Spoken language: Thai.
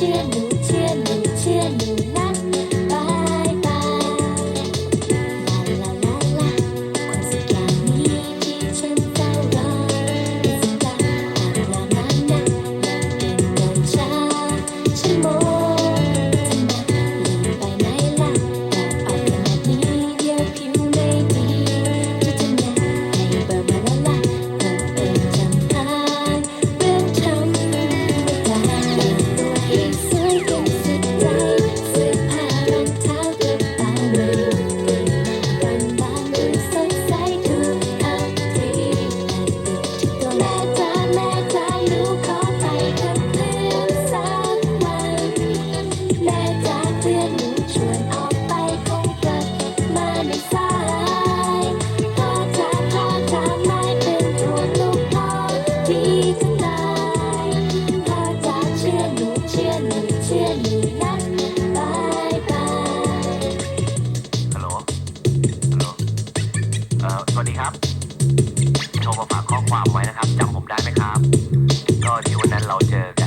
จ๋ จำผมได้ไหมครับ ก็ที่วันนั้นเราเจอ